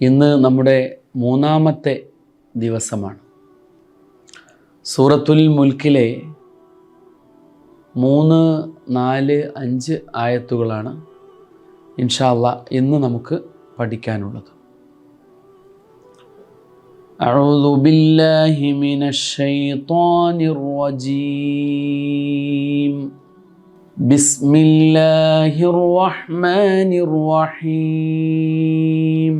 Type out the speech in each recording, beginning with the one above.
ഇന്ന് നമ്മുടെ മൂന്നാമത്തെ ദിവസമാണ് സൂറത്തുൽ മുൽക്കിലെ മൂന്ന് നാല് അഞ്ച് ആയത്തുകളാണ് ഇൻഷാല്ല ഇന്ന് നമുക്ക് പഠിക്കാനുള്ളത് أعوذ بالله من الشيطان الرجيم بسم الله الرحمن الرحيم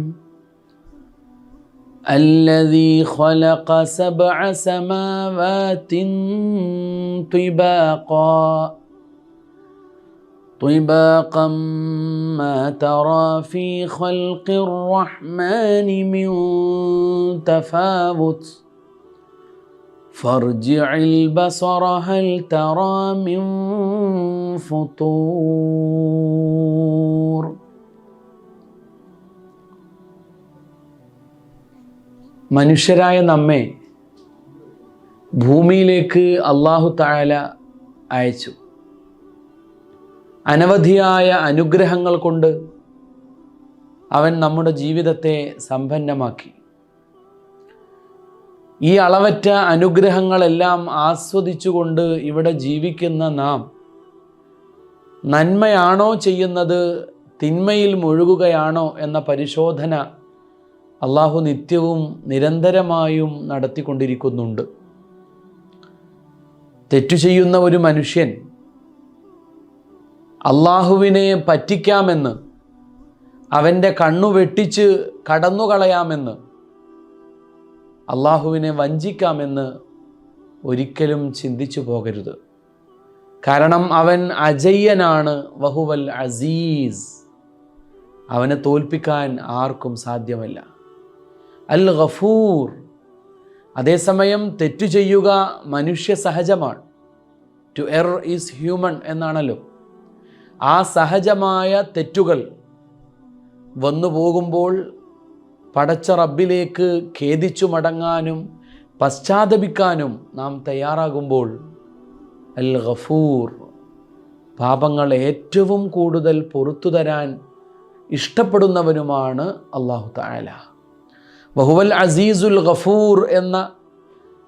الذي خلق سبع سماوات طباقا. طباقا ما ترى في خلق الرحمن من تفاوت. فارجع البصر هل ترى من فطور. മനുഷ്യരായ നമ്മെ ഭൂമിയിലേക്ക് അള്ളാഹു താഴല അയച്ചു. അനവധിയായ അനുഗ്രഹങ്ങൾ കൊണ്ട് അവൻ നമ്മുടെ ജീവിതത്തെ സമ്പന്നമാക്കി. ഈ അളവറ്റ അനുഗ്രഹങ്ങളെല്ലാം ആസ്വദിച്ചുകൊണ്ട് ഇവിടെ ജീവിക്കുന്ന നാം നന്മയാണോ ചെയ്യുന്നത് തിന്മയിൽ മുഴുകുകയാണോ എന്ന പരിശോധന അള്ളാഹു നിത്യവും നിരന്തരമായും നടത്തിക്കൊണ്ടിരിക്കുന്നുണ്ട്. തെറ്റു ചെയ്യുന്ന ഒരു മനുഷ്യൻ അള്ളാഹുവിനെ പറ്റിക്കാമെന്ന് അവന്റെ കണ്ണു വെട്ടിച്ച് കടന്നുകളയാമെന്ന് അള്ളാഹുവിനെ വഞ്ചിക്കാമെന്ന് ഒരിക്കലും ചിന്തിച്ചു പോകരുത്. കാരണം അവൻ അജയ്യനാണ് വഹുവൽ അസീസ്. അവനെ തോൽപ്പിക്കാൻ ആർക്കും സാധ്യമല്ല. അൽ ഗഫൂർ അതേസമയം തെറ്റു ചെയ്യുക മനുഷ്യ സഹജമാണ്. ടു എർ ഈസ് ഹ്യൂമൺ എന്നാണല്ലോ. ആ സഹജമായ തെറ്റുകൾ വന്നു പോകുമ്പോൾ പടച്ച റബ്ബിലേക്ക് ഖേദിച്ചു മടങ്ങാനും പശ്ചാത്തപിക്കാനും നാം തയ്യാറാകുമ്പോൾ അൽ ഗഫൂർ പാപങ്ങൾ ഏറ്റവും കൂടുതൽ പൊറത്തു തരാൻ ഇഷ്ടപ്പെടുന്നവനുമാണ് അള്ളാഹു താല ബഹുവൽ അസീസുൽ ഗഫൂർ എന്ന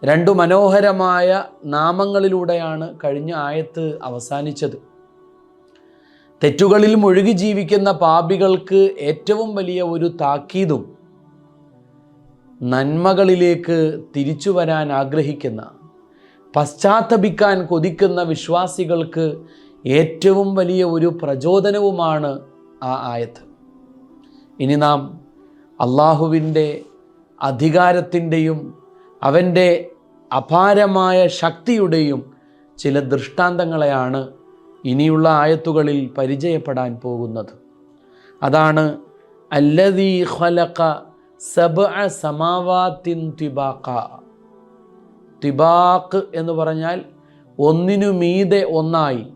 രണ്ടു മനോഹരമായ നാമങ്ങളിലൂടെയാണ് കഴിഞ്ഞ ആയത്ത് അവസാനിച്ചത്. തെറ്റുകളിൽ മുഴുകി ജീവിക്കുന്ന പാപികൾക്ക് ഏറ്റവും വലിയ ഒരു താക്കീതും നന്മകളിലേക്ക് തിരിച്ചു വരാൻ ആഗ്രഹിക്കുന്ന പശ്ചാത്തപിക്കാൻ കൊതിക്കുന്ന വിശ്വാസികൾക്ക് ഏറ്റവും വലിയ ഒരു പ്രചോദനവുമാണ് ആ ആയത്ത്. ഇനി നാം അള്ളാഹുവിന്റെ അധികാരത്തിന്റെയും അവന്റെ അപാരമായ ശക്തിയുടെയും ചില ദൃഷ്ടാന്തങ്ങളെയാണ് ഇനിയുള്ള ആയത്തുകളിൽ പരിചയപ്പെടാൻ പോകുന്നത്. അതാണ് അല്ലദീ ഖലഖ സമാവാത്തിൻ തിബാക്ക് എന്ന് പറഞ്ഞാൽ ഒന്നിനു മീതെ ഒന്നായി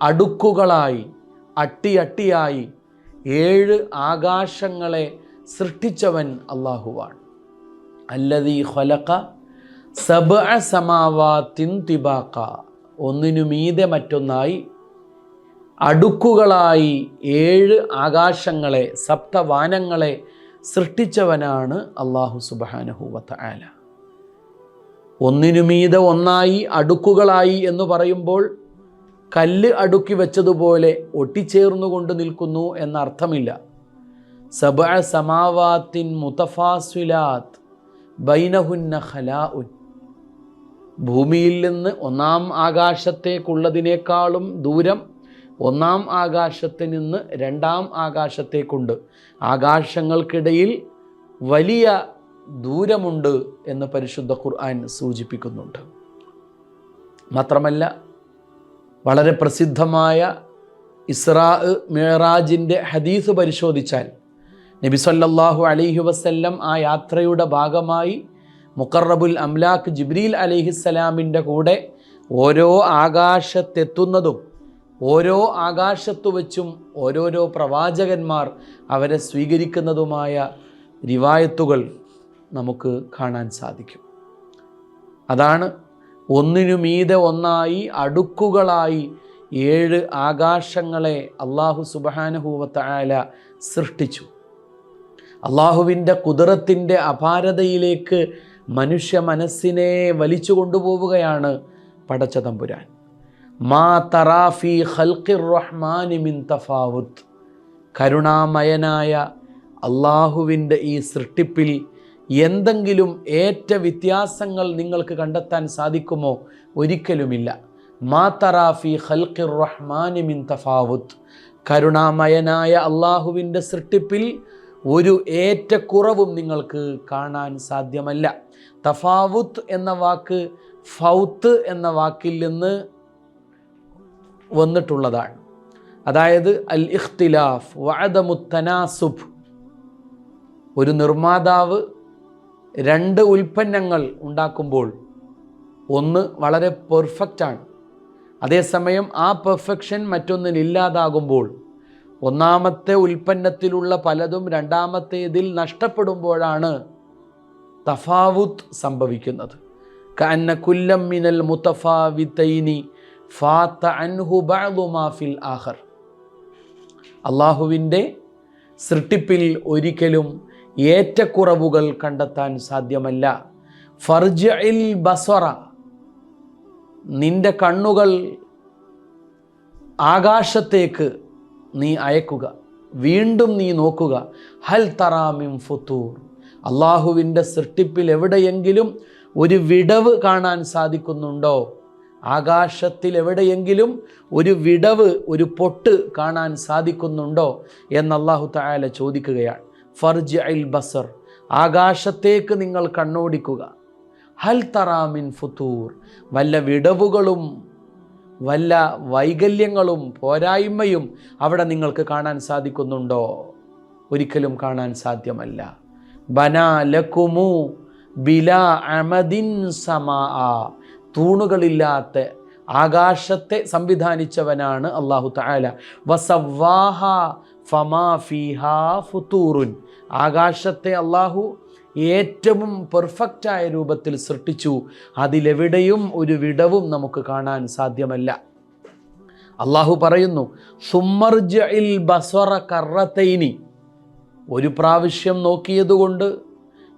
അടുക്കുകളായി അട്ടിയട്ടിയായി ഏഴ് ആകാശങ്ങളെ സൃഷ്ടിച്ചവൻ അള്ളാഹുവാണ് അല്ലദീ ഖലഖ സബ്അ സമാവാത്തിൻ തിബാക്ക ഒന്നിനു മീതെ മറ്റൊന്നായി അടുക്കുകളായി ഏഴ് ആകാശങ്ങളെ സപ്തവാനങ്ങളെ സൃഷ്ടിച്ചവനാണ് അള്ളാഹു സുബാനഹുവത്ത ആല ഒന്നിനു മീതെ ഒന്നായി അടുക്കുകളായി എന്ന് പറയുമ്പോൾ കല്ല് അടുക്കി വെച്ചതുപോലെ ഒട്ടിച്ചേർന്നുകൊണ്ട് നിൽക്കുന്നു എന്നർത്ഥമില്ല. സബ സമാവാത്തിൻ മുത്തഫാസ്വിലാത്ത് ബൈനഹുന്ന ഖലാഉൻ. ഭൂമിയിൽ നിന്ന് ഒന്നാം ആകാശത്തേക്കുള്ളതിനേക്കാളും ദൂരം ഒന്നാം ആകാശത്ത് നിന്ന് രണ്ടാം ആകാശത്തേക്കുണ്ട്. ആകാശങ്ങൾക്കിടയിൽ വലിയ ദൂരമുണ്ട് എന്ന് പരിശുദ്ധ ഖുർആൻ സൂചിപ്പിക്കുന്നുണ്ട്. മാത്രമല്ല വളരെ പ്രസിദ്ധമായ ഇസ്രാ മേറാജിന്റെ ഹദീസ് പരിശോധിച്ചാൽ നബി സല്ലല്ലാഹു അലൈഹി വസ്ല്ലം ആ യാത്രയുടെ ഭാഗമായി മുക്കറബുൽ അംലാഖ് ജിബ്രീൽ അലിഹിസ്സലാമിന്റെ കൂടെ ഓരോ ആകാശത്തെത്തുന്നതും ഓരോ ആകാശത്തു വച്ചും ഓരോരോ പ്രവാചകന്മാർ അവരെ സ്വീകരിക്കുന്നതുമായ റിവായത്തുകൾ നമുക്ക് കാണാൻ സാധിക്കും. അതാണ് ഒന്നിനു മീതെ ഒന്നായി അടുക്കുകളായി ഏഴ് ആകാശങ്ങളെ അള്ളാഹു സുബാനുഭൂവത്ത ആല സൃഷ്ടിച്ചു. അള്ളാഹുവിന്റെ കുതിരത്തിന്റെ അപാരതയിലേക്ക് മനുഷ്യ മനസ്സിനെ വലിച്ചു കൊണ്ടുപോവുകയാണ് പടച്ച തമ്പുരാൻ. മാ തറാഫി ഹൽക്കിർ റഹ്മാനി മിൻ തഫാവുത്ത്. കരുണാമയനായ അള്ളാഹുവിന്റെ ഈ സൃഷ്ടിപ്പിൽ എന്തെങ്കിലും ഏറ്റ വ്യത്യാസങ്ങൾ നിങ്ങൾക്ക് കണ്ടെത്താൻ സാധിക്കുമോ? ഒരിക്കലുമില്ല. മാ തറാഫി ഹൽക്കിർ റഹ്മാനി മിൻ തഫാവുത്ത്. കരുണാമയനായ അള്ളാഹുവിന്റെ സൃഷ്ടിപ്പിൽ ഒരു ഏറ്റക്കുറവും നിങ്ങൾക്ക് കാണാൻ സാധ്യമല്ല. തഫാവുത്ത് എന്ന വാക്ക് ഫൗത്ത് എന്ന വാക്കിൽ നിന്ന് വന്നിട്ടുള്ളതാണ്. അതായത് അൽ ഇഖ്തിലാഫ് വഅദമുത്തനാസുബ് ഒരു നിർമ്മാതാവ് രണ്ട് ഉൽപ്പന്നങ്ങൾ ഉണ്ടാക്കുമ്പോൾ ഒന്ന് വളരെ പെർഫെക്റ്റാണ്. അതേസമയം ആ പെർഫെക്ഷൻ മറ്റൊന്നിനില്ലാതാകുമ്പോൾ ഒന്നാമത്തെ ഉൽപ്പന്നത്തിലുള്ള പലതും രണ്ടാമത്തേതിൽ നഷ്ടപ്പെടുമ്പോഴാണ് തഫാവുത്ത് സംഭവിക്കുന്നത്. കന്ന കുല്ലം മിനൽ മുത്തഫാവിത്തൈനി ഫാത്ത അൻഹു ബഅദുമാ ഫിൽ ആഖർ. അള്ളാഹുവിന്റെ സൃഷ്ടിപ്പിൽ ഒരിക്കലും ഏറ്റക്കുറവുകൾ കണ്ടെത്താൻ സാധ്യമല്ല. ഫർജ ഇൽ ബസറ നിന്റെ കണ്ണുകൾ ആകാശത്തേക്ക് നീ അയക്കുക. വീണ്ടും നീ നോക്കുക. ഹൽ തറാമിം ഫുത്തൂർ. അള്ളാഹുവിന്റെ സൃഷ്ടിപ്പിൽ എവിടെയെങ്കിലും ഒരു വിടവ് കാണാൻ സാധിക്കുന്നുണ്ടോ? ആകാശത്തിൽ എവിടെയെങ്കിലും ഒരു വിടവ് ഒരു പൊട്ട് കാണാൻ സാധിക്കുന്നുണ്ടോ? എന്ന് അള്ളാഹു തായാല ചോദിക്കുകയാണ്. ഫർജ് അൽ ബസർ. ആകാശത്തേക്ക് നിങ്ങൾ കണ്ണോടിക്കുക. ഹൽ തറാമിൻ ഫുത്തൂർ. വല്ല വിടവുകളും വല്ല വൈകല്യങ്ങളും പോരായ്മയും അവിടെ നിങ്ങൾക്ക് കാണാൻ സാധിക്കുന്നുണ്ടോ? ഒരിക്കലും കാണാൻ സാധ്യമല്ല. ബനാ ലക്കുമു ബില അമദിൻ സമാ തൂണുകളില്ലാത്ത ആകാശത്തെ സംവിധാനിച്ചവനാണ് അള്ളാഹു താല വസവാഹ ഫമാ ഫിഹാ ഫുത്തൂറുൻ ആകാശത്തെ അള്ളാഹു ഏറ്റവും പെർഫെക്റ്റായ രൂപത്തിൽ സൃഷ്ടിച്ചു. അതിലെവിടെയും ഒരു വിടവും നമുക്ക് കാണാൻ സാധ്യമല്ല. അള്ളാഹു പറയുന്നു സുമർജ ഇൽ ബസ്വറ കറത്തൈനി ഒരു പ്രാവശ്യം നോക്കിയതുകൊണ്ട്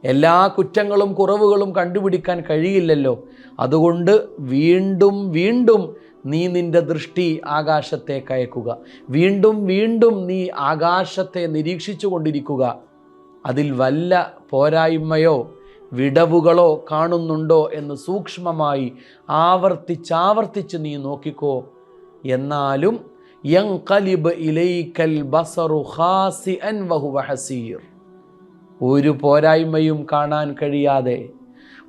എല്ലാ കുറ്റങ്ങളും കുറവുകളും കണ്ടുപിടിക്കാൻ കഴിയില്ലല്ലോ. അതുകൊണ്ട് വീണ്ടും വീണ്ടും നീ നിന്റെ ദൃഷ്ടി ആകാശത്തേക്ക് അയക്കുക. വീണ്ടും വീണ്ടും നീ ആകാശത്തെ നിരീക്ഷിച്ചു കൊണ്ടിരിക്കുക അതിൽ വല്ല പോരായ്മയോ വിടവുകളോ കാണുന്നുണ്ടോ എന്ന് സൂക്ഷ്മമായി ആവർത്തിച്ചാവർത്തിച്ച് നീ നോക്കിക്കോ. എന്നാലും യങ്കലിബ് ഇലൈക്കൽ ബസറു ഹാസി അൻ വഹു ഹസീർ. ഒരു പോരായ്മയും കാണാൻ കഴിയാതെ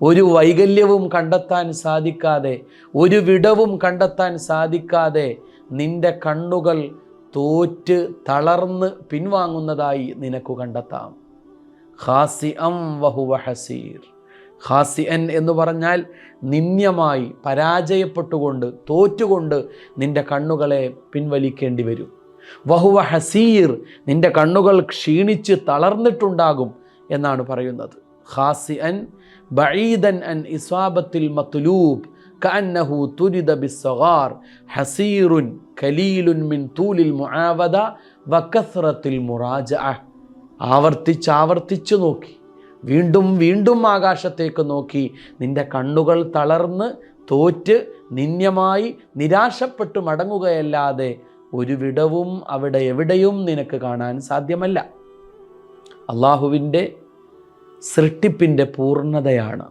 ഒരു വൈകല്യവും കണ്ടെത്താൻ സാധിക്കാതെ ഒരു വിടവും കണ്ടെത്താൻ സാധിക്കാതെ നിന്റെ കണ്ണുകൾ തോറ്റ് തളർന്ന് പിൻവാങ്ങുന്നതായി നിനക്ക് കണ്ടെത്താം. ഖാസി അം വഹുവ ഹസീർ ഖാസി അൻ എന്ന് പറഞ്ഞാൽ നിന്യമായി പരാജയപ്പെട്ടുകൊണ്ട് തോറ്റുകൊണ്ട് നിന്റെ കണ്ണുകളെ പിൻവലിക്കേണ്ടി വരും വഹുവ ഹസീർ നിന്റെ കണ്ണുകൾ ക്ഷീണിച്ച് തളർന്നിട്ടുണ്ടാകും എന്നാണ് പറയുന്നത് ഖാസി അൻ ബഈദൻ അൻ ഇസ്വാബത്തിൽ മത്ലൂബ് كأنه ترد بالصغار حسير كليل من طول المعاودة وكثرة المراجعة ആവർത്തിച്ചാവർത്തിച്ചു നോക്കി. വീണ്ടും വീണ്ടും ആകാശത്തേക്ക് നോക്കി. നിന്റെ കണ്ണുകൾ തളർന്ന് തോറ്റ് നിന്യമായി നിരാശപ്പെട്ടു മടങ്ങുകയല്ലാതെ ഒരു വിടവും അവിടെ എവിടെയും നിനക്ക് കാണാൻ സാധ്യമല്ല. അള്ളാഹുവിന്റെ സൃഷ്ടിപ്പിന്റെ പൂർണതയാണ്.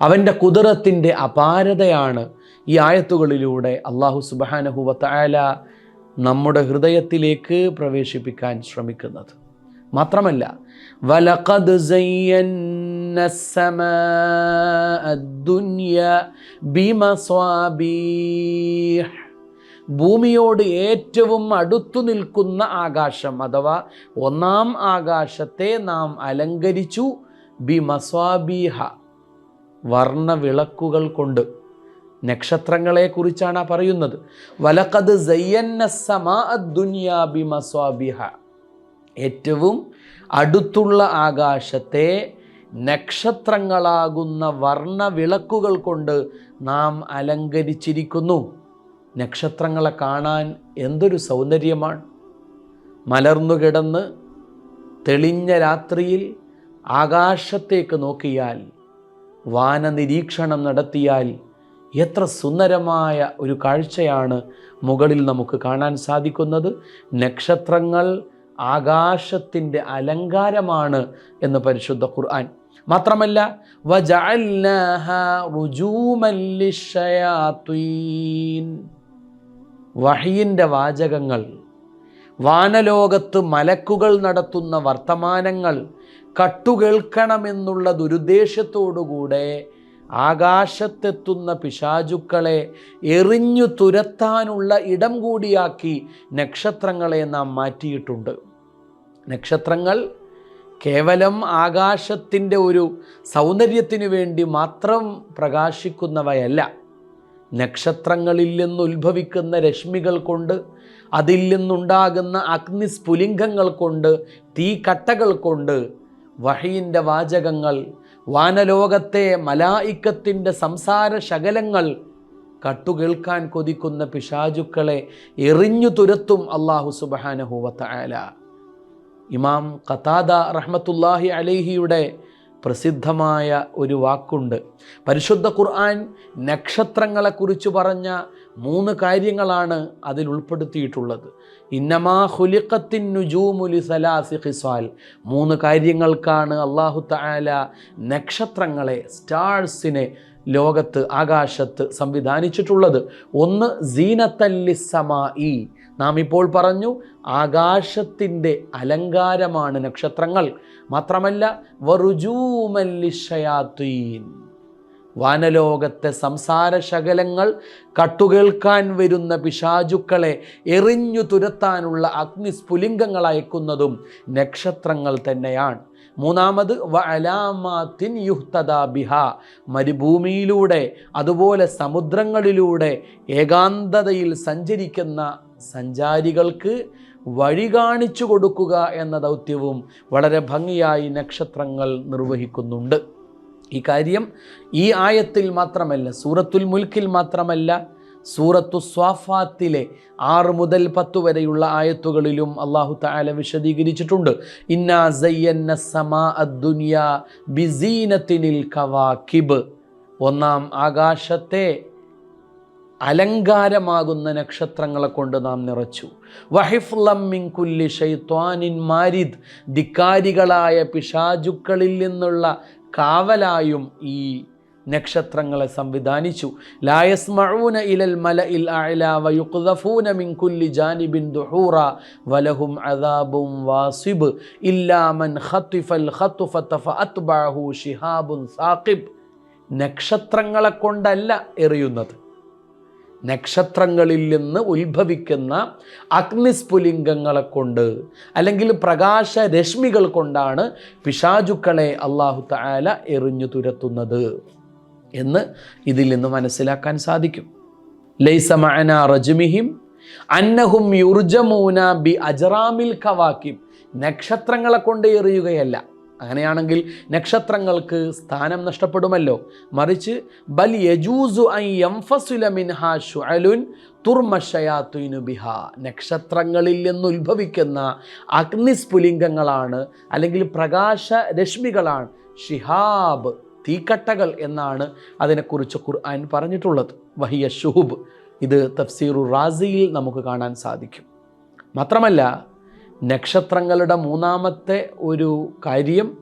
അവന്റെ കുതിരത്തിന്റെ അപാരതയാണ് ഈ ആയത്തുകളിലൂടെ അള്ളാഹു സുബാനഹുവത്തായാല നമ്മുടെ ഹൃദയത്തിലേക്ക് പ്രവേശിപ്പിക്കാൻ ശ്രമിക്കുന്നത്. മാത്രമല്ല വലഖദ് ഭൂമിയോട് ഏറ്റവും അടുത്തു നിൽക്കുന്ന ആകാശം അഥവാ ഒന്നാം ആകാശത്തെ നാം അലങ്കരിച്ചു ബിമസ്വാബീഹ വർണ വിളക്കുകൾ കൊണ്ട്. നക്ഷത്രങ്ങളെ കുറിച്ചാണ് പറയുന്നത്. വലക്കത് സയ്യന്ന ബിമസ്വാബിഹ. ഏറ്റവും അടുത്തുള്ള ആകാശത്തെ നക്ഷത്രങ്ങളാകുന്ന വർണവിളക്കുകൾ കൊണ്ട് നാം അലങ്കരിച്ചിരിക്കുന്നു. നക്ഷത്രങ്ങളെ കാണാൻ എന്തൊരു സൗന്ദര്യമാണ്. മലർന്നു കിടന്ന് തെളിഞ്ഞ രാത്രിയിൽ ആകാശത്തേക്ക് നോക്കിയാൽ വാനനിരീക്ഷണം നടത്തിയാൽ എത്ര സുന്ദരമായ ഒരു കാഴ്ചയാണ് മുകളിൽ നമുക്ക് കാണാൻ സാധിക്കുന്നത്. നക്ഷത്രങ്ങൾ ആകാശത്തിന്റെ അലങ്കാരമാണ് എന്ന് പരിശുദ്ധ ഖുർആൻ മാത്രമല്ല. വഹിയിന്റെ വാചകങ്ങൾ വാനലോകത്ത് മലക്കുകൾ നടത്തുന്ന വർത്തമാനങ്ങൾ കട്ടുകേൾക്കണമെന്നുള്ള ദുരുദ്ദേശത്തോടുകൂടെ ആകാശത്തെത്തുന്ന പിശാചുക്കളെ എറിഞ്ഞു തുരത്താനുള്ള ഇടം കൂടിയാക്കി നക്ഷത്രങ്ങളെ നാം മാറ്റിയിട്ടുണ്ട് നക്ഷത്രങ്ങൾ കേവലം ആകാശത്തിന്റെ ഒരു സൗന്ദര്യത്തിനു വേണ്ടി മാത്രം പ്രകാശിക്കുന്നവയല്ല. നക്ഷത്രങ്ങളിൽ നിന്ന് ഉത്ഭവിക്കുന്ന രശ്മികൾ കൊണ്ട് അതിൽ നിന്നുണ്ടാകുന്ന അഗ്നിസ്ഫുലിംഗങ്ങൾ കൊണ്ട് തീക്കട്ടകൾ കൊണ്ട് വഹയിന്റെ വാചകങ്ങൾ വാനലോകത്തെ മലായിക്കത്തിന്റെ സംസാര ശകലങ്ങൾ കട്ടുകേൾക്കാൻ കൊതിക്കുന്ന പിശാചുക്കളെ എറിഞ്ഞു തുരത്തും അള്ളാഹു സുബഹാനഹുവത്ത ആല ഇമാം ഖതാദ റഹ്മത്തുല്ലാഹി അലൈഹിയുടെ പ്രസിദ്ധമായ ഒരു വാക്കുണ്ട്. പരിശുദ്ധ ഖുർആൻ നക്ഷത്രങ്ങളെക്കുറിച്ച് പറഞ്ഞ മൂന്ന് കാര്യങ്ങളാണ് അതിൽ ഉൾപ്പെടുത്തിയിട്ടുള്ളത്. ഇന്നമാ ഹുലിഖത്തിൻ നുജൂമുലി സലാസി ഖിസ്വാൽ മൂന്ന് കാര്യങ്ങൾക്കാണ് അള്ളാഹു തആല നക്ഷത്രങ്ങളെ സ്റ്റാർസിനെ ലോകത്ത് ആകാശത്ത് സംവിധാനിച്ചിട്ടുള്ളത്. ഒന്ന് സീനത്തല്ലിസമായി നാം ഇപ്പോൾ പറഞ്ഞു ആകാശത്തിന്റെ അലങ്കാരമാണ് നക്ഷത്രങ്ങൾ. മാത്രമല്ല വറുജൂമല്ലിഷയാത്തീൻ വാനലോകത്തെ സംസാര ശകലങ്ങൾ കട്ടുകേൾക്കാൻ വരുന്ന പിശാചുക്കളെ എറിഞ്ഞു തുരത്താനുള്ള അഗ്നിസ്ഫുലിംഗങ്ങൾ അയക്കുന്നതും നക്ഷത്രങ്ങൾ തന്നെയാണ്. മൂന്നാമത് വ അലാമാത്തിൻ യുഹ്തദാ ബിഹ. മരുഭൂമിയിലൂടെ അതുപോലെ സമുദ്രങ്ങളിലൂടെ ഏകാന്തതയിൽ സഞ്ചരിക്കുന്ന സഞ്ചാരികൾക്ക് വഴി കാണിച്ചു കൊടുക്കുക എന്ന ദൗത്യവും വളരെ ഭംഗിയായി നക്ഷത്രങ്ങൾ നിർവഹിക്കുന്നുണ്ട്. ഈ കാര്യം ഈ ആയത്തിൽ മാത്രമല്ല സൂറത്തുൽ മുൽക്കിൽ മാത്രമല്ല സൂറത്തു സ്വാഫാത്തിലെ ആറ് മുതൽ പത്ത് വരെയുള്ള ആയത്തുകളിലും അള്ളാഹു താല വിശദീകരിച്ചിട്ടുണ്ട്. ഇന്നാ സയ്യന്ന അദ്ദുനിയ ഒന്നാം ആകാശത്തെ അലങ്കാരമാകുന്ന നക്ഷത്രങ്ങളെ കൊണ്ട് നാം നിറച്ചു. വഹിഫ്ലമ്മിൻകുല്ലി മിൻ കുല്ലി മാരിദ്. ധിക്കാരികളായ പിശാചുക്കളിൽ നിന്നുള്ള കാവലായും ഈ നക്ഷത്രങ്ങളെ സംവിധാനിച്ചു. ലായസ്മഊന ഇലൽ മല ഇൽ അഅല വയുഖ്ദഫൂന മിൻ കുല്ലി ജാനിബിൻ ദുഹൂറ. വലഹും അദാബും വാസിബ്. ഇല്ലാ മൻ ഖത്തിഫൽ ഖത്ഫത ഫഅത്ബഅഹു ശിഹാബുൻ സാഖിബ്. നക്ഷത്രങ്ങളെ കൊണ്ടല്ല എറിയുന്നത്. നക്ഷത്രങ്ങളിൽ നിന്ന് ഉത്ഭവിക്കുന്ന അഗ്നിസ്ഫുലിംഗങ്ങളെ കൊണ്ട് അല്ലെങ്കിൽ പ്രകാശ രശ്മികൾ കൊണ്ടാണ് പിശാചുക്കളെ അള്ളാഹു താല എറിഞ്ഞു തുരത്തുന്നത് എന്ന് ഇതിൽ നിന്ന് മനസ്സിലാക്കാൻ സാധിക്കും. ലൈസ മഅന റജ്മിഹിം അന്നഹും യുർജമൂന ബി അജറാമിൽ കവാക്കിം നക്ഷത്രങ്ങളെ കൊണ്ട് എറിയുകയല്ല. അങ്ങനെയാണെങ്കിൽ നക്ഷത്രങ്ങൾക്ക് സ്ഥാനം നഷ്ടപ്പെടുമല്ലോ. മറിച്ച് ബൽ യജൂസു ഐ നക്ഷത്രങ്ങളിൽ നിന്ന് ഉത്ഭവിക്കുന്ന അഗ്നിസ്ഫുലിംഗങ്ങളാണ് അല്ലെങ്കിൽ പ്രകാശ രശ്മികളാണ് ഷിഹാബ് തീക്കട്ടകൾ എന്നാണ് അതിനെക്കുറിച്ച് ഖുർആൻ പറഞ്ഞിട്ടുള്ളത്. വഹിയ ഷുഹുബ് ഇത് തഫ്സീറു റാസിയിൽ നമുക്ക് കാണാൻ സാധിക്കും. മാത്രമല്ല നക്ഷത്രങ്ങളുടെ മൂന്നാമത്തെ ഒരു കാര്യം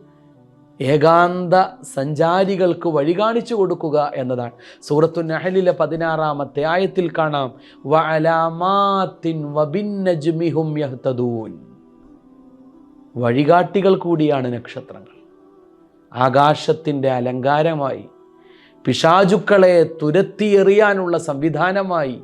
ഏകാന്ത സഞ്ചാരികൾക്ക് വഴി കാണിച്ചു കൊടുക്കുക എന്നതാണ്. സൂറത്തു നഹലിലെ പതിനാറാമത്തെ ആയത്തിൽ കാണാം. വബിന്നജ്മിഹും യഹ്തദൂൻ. വഴികാട്ടികൾ കൂടിയാണ് നക്ഷത്രങ്ങൾ. ആകാശത്തിന്റെ അലങ്കാരമായി പിശാചുക്കളെ തുരത്തിയെറിയാനുള്ള സംവിധാനമായി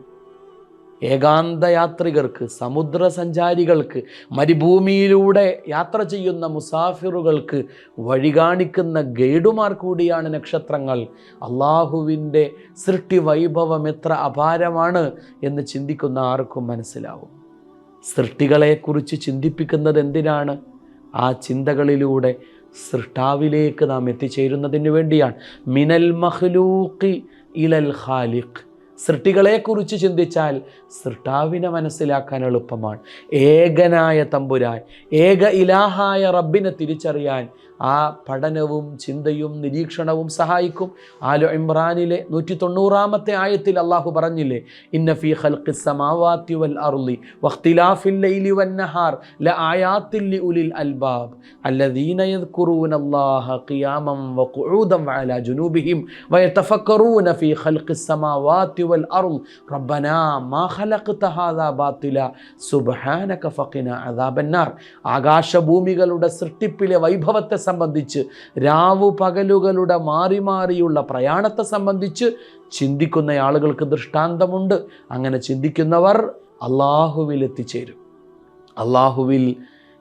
ഏകാന്ത യാത്രികർക്ക് സമുദ്ര സഞ്ചാരികൾക്ക് മരുഭൂമിയിലൂടെ യാത്ര ചെയ്യുന്ന മുസാഫിറുകൾക്ക് വഴി കാണിക്കുന്ന ഗൈഡുമാർ കൂടിയാണ് നക്ഷത്രങ്ങൾ. അള്ളാഹുവിന്റെ സൃഷ്ടി വൈഭവം എത്ര അപാരമാണ് എന്ന് ചിന്തിക്കുന്ന ആർക്കും മനസ്സിലാവും. സൃഷ്ടികളെക്കുറിച്ച് ചിന്തിപ്പിക്കുന്നത് എന്തിനാണ്? ആ ചിന്തകളിലൂടെ സൃഷ്ടാവിലേക്ക് നാം എത്തിച്ചേരുന്നതിന് വേണ്ടിയാണ്. മിനൽ മഹ്ലൂഖി ഇലൽ ഖാലിഖ്. സൃഷ്ടികളെക്കുറിച്ച് ചിന്തിച്ചാൽ സൃഷ്ടാവിനെ മനസ്സിലാക്കാൻ എളുപ്പമാണ്. ഏകനായ തമ്പുരാൻ ഏക ഇലാഹായ റബ്ബിനെ തിരിച്ചറിയാൻ ആ പഠനവും ചിന്തയും നിരീക്ഷണവും സഹായിക്കും. ആലു ഇമ്രാനിലെ നൂറ്റി തൊണ്ണൂറാമത്തെ ആയത്തിൽ അള്ളാഹു പറഞ്ഞില്ലേ ഇന്ന ഫി ഖൽഖി സമാവാത്തി വൽ അർളി വഖ്തിലാഫിൽ ലൈലി വൻ നഹാർ ഉലിൽ അൽബാബ് അല്ലദീന യദ്കുറൂന അല്ലാഹ ഖിയാമൻ വഖുഊദൻ വഅലാ ജുനൂബിഹിം വയതഫക്കറൂന ഫി ഖൽഖി സമാവാത്തി വൽ അർൾ റബ്ബനാ മാ ഖലഖ്ത ഹാദാ ബാത്തില സുബ്ഹാനക ഫഖിന അദാബന്നാർ ആകാശഭൂമികളുടെ സൃഷ്ടിപ്പിലെ വൈഭവത്തെ സംബന്ധിച്ച് രാവു പകലുകളുടെ മാറി മാറിയുള്ള പ്രയാണത്തെ സംബന്ധിച്ച് ചിന്തിക്കുന്ന ആളുകൾക്ക് ദൃഷ്ടാന്തമുണ്ട്. അങ്ങനെ ചിന്തിക്കുന്നവർ അള്ളാഹുവിൽ എത്തിച്ചേരും. അള്ളാഹുവിൽ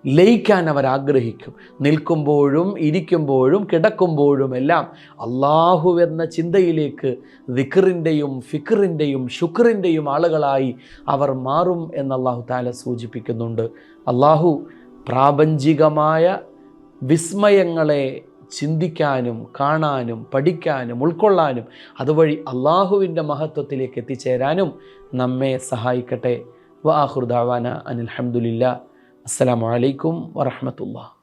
ലയിക്കാൻ അവർ ആഗ്രഹിക്കും. നിൽക്കുമ്പോഴും ഇരിക്കുമ്പോഴും കിടക്കുമ്പോഴും എല്ലാം അള്ളാഹു എന്ന ചിന്തയിലേക്ക് ദിക്കറിന്റെയും ഫിക്റിന്റെയും ശുക്റിന്റെയും ആളുകളായി അവർ മാറും എന്ന് അള്ളാഹു താല സൂചിപ്പിക്കുന്നുണ്ട്. അള്ളാഹു പ്രാപഞ്ചികമായ വിസ്മയങ്ങളെ ചിന്തിക്കാനും കാണാനും പഠിക്കാനും ഉൾക്കൊള്ളാനും അതുവഴി അള്ളാഹുവിന്റെ മഹത്വത്തിലേക്ക് എത്തിച്ചേരാനും നമ്മെ സഹായിക്കട്ടെ. വാഹുർദാവാന അനിൽഹമുല്ല അസ്സാം വലൈക്കും വറഹമത്തുള്ള.